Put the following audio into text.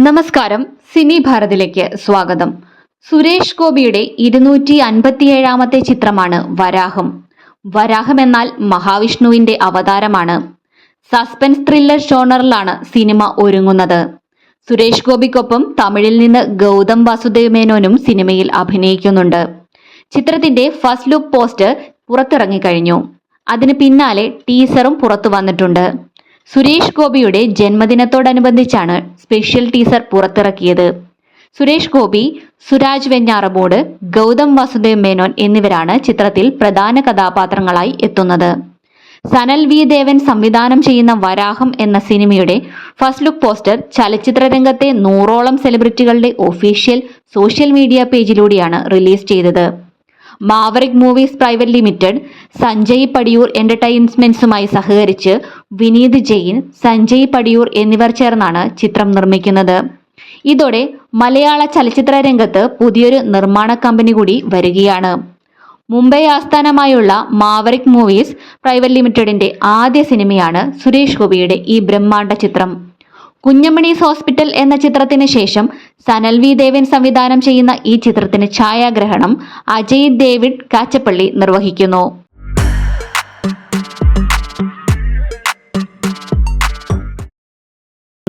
നമസ്കാരം. സിനി ഭാരതിലേക്ക് സ്വാഗതം. സുരേഷ് ഗോപിയുടെ ഇരുന്നൂറ്റി അൻപത്തിയേഴാമത്തെ ചിത്രമാണ് വരാഹം. വരാഹം എന്നാൽ മഹാവിഷ്ണുവിന്റെ അവതാരമാണ്. സസ്പെൻസ് ത്രില്ലർ ഷോണറിലാണ് സിനിമ ഒരുങ്ങുന്നത്. സുരേഷ് ഗോപിക്കൊപ്പം തമിഴിൽ നിന്ന് ഗൗതം വാസുദേവ് മേനോനും സിനിമയിൽ അഭിനയിക്കുന്നുണ്ട്. ചിത്രത്തിന്റെ ഫസ്റ്റ് ലുക്ക് പോസ്റ്റർ പുറത്തിറങ്ങിക്കഴിഞ്ഞു. അതിന് പിന്നാലെ ടീസറും പുറത്തു വന്നിട്ടുണ്ട്. സുരേഷ് ഗോപിയുടെ ജന്മദിനത്തോടനുബന്ധിച്ചാണ് സ്പെഷ്യൽ ടീസർ പുറത്തിറക്കിയത്. സുരേഷ് ഗോപി സുരാജ് വെഞ്ഞാറമൂട് ഗൗതം വാസുദേവ് മേനോൻ എന്നിവരാണ് ചിത്രത്തിൽ പ്രധാന കഥാപാത്രങ്ങളായി എത്തുന്നത്. സനൽ വി. ദേവൻ സംവിധാനം ചെയ്യുന്ന വരാഹം എന്ന സിനിമയുടെ ഫസ്റ്റ് ലുക്ക് പോസ്റ്റർ ചലച്ചിത്ര രംഗത്തെ നൂറോളം സെലിബ്രിറ്റികളുടെ ഒഫീഷ്യൽ സോഷ്യൽ മീഡിയ പേജിലൂടെയാണ് റിലീസ് ചെയ്തത്. Maverick Movies Private Limited Sanjay Padiyoor എന്റർടൈൻമെന്റ്സുമായി സഹകരിച്ച് വിനീത് ജെയിൻ സഞ്ജയ് പടിയൂർ എന്നിവർ ചേർന്നാണ് ചിത്രം നിർമ്മിക്കുന്നത്. ഇതോടെ മലയാള ചലച്ചിത്ര രംഗത്ത് പുതിയൊരു നിർമ്മാണ കമ്പനി കൂടി വരികയാണ്. മുംബൈ ആസ്ഥാനമായുള്ള മാവറിക് മൂവീസ് പ്രൈവറ്റ് ലിമിറ്റഡിന്റെ ആദ്യ സിനിമയാണ് സുരേഷ് ഗോപിയുടെ ഈ ബ്രഹ്മാണ്ഡ ചിത്രം. കുഞ്ഞമണീസ് ഹോസ്പിറ്റൽ എന്ന ചിത്രത്തിന് ശേഷം സനൽ വി ദേവൻ സംവിധാനം ചെയ്യുന്ന ഈ ചിത്രത്തിന് ഛായാഗ്രഹണം അജയ് ഡേവിഡ് കാച്ചപ്പള്ളി നിർവഹിക്കുന്നു.